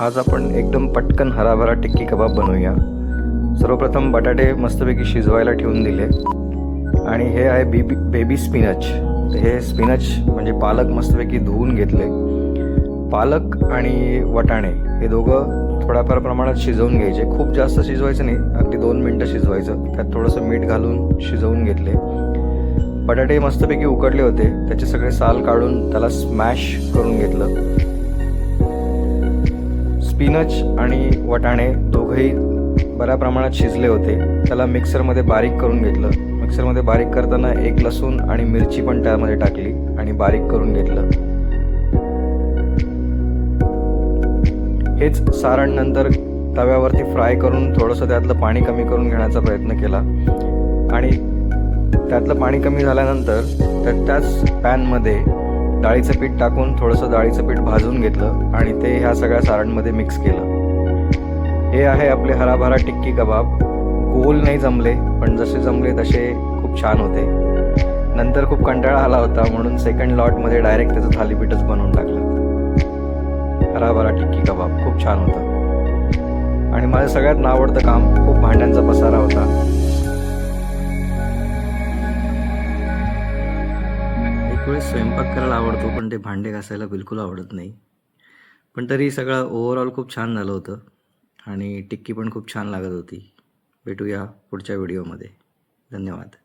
आज आपण एकदम पटकन हराभरा टिक्की कबाब बनवूया. सर्वप्रथम बटाटे मस्तपैकी शिजवायला ठेवून दिले. आणि हे आहे बेबी बेबी स्पिनच हे स्पिनच म्हणजे पालक मस्तपैकी धुवून घेतले. पालक आणि वटाणे हे दोघं थोड्याफार प्रमाणात शिजवून घ्यायचे. खूप जास्त शिजवायचं नाही अगदी दोन मिनटं शिजवायचं. त्यात थोडंसं मीठ घालून शिजवून घेतले. बटाटे मस्तपैकी उकडले होते. त्याचे सगळे साल काढून त्याला स्मॅश करून घेतलं. स्पिनच आणि वटाणे दोघंही बऱ्या प्रमाणात शिजले होते. त्याला मिक्सरमध्ये बारीक करून घेतलं. मिक्सरमध्ये बारीक करताना एक लसूण आणि मिरची पण त्यामध्ये टाकली आणि बारीक करून घेतलं. हेच सारण नंतर तव्यावरती फ्राय करून थोडंसं त्यातलं पाणी कमी करून घेण्याचा प्रयत्न केला. आणि त्यातलं पाणी कमी झाल्यानंतर तर त्याच पॅनमध्ये डाळीचं पीठ टाकून थोडंसं डाळीचं पीठ भाजून घेतलं आणि ते ह्या सगळ्या सारांमध्ये मिक्स केलं. हे आहे आपले हराभरा टिक्की कबाब. गोल नाही जमले पण जसे जमले तसे खूप छान होते. नंतर खूप कंटाळा आला होता म्हणून सेकंड लॉटमध्ये डायरेक्ट त्याचं थालीपीठच बनवून टाकलं. हराभरा टिक्की कबाब खूप छान होतं. आणि माझं सगळ्यात आवडतं काम खूप भांड्यांचा पसारा वेळेस स्वयंपाक करायला आवडतो पण ते भांडे घासायला बिलकुल आवडत नाही. पण तरी सगळं ओव्हरऑल खूप छान झालं होतं आणि टिक्की पण खूप छान लागत होती. भेटूया पुढच्या व्हिडिओमध्ये धन्यवाद.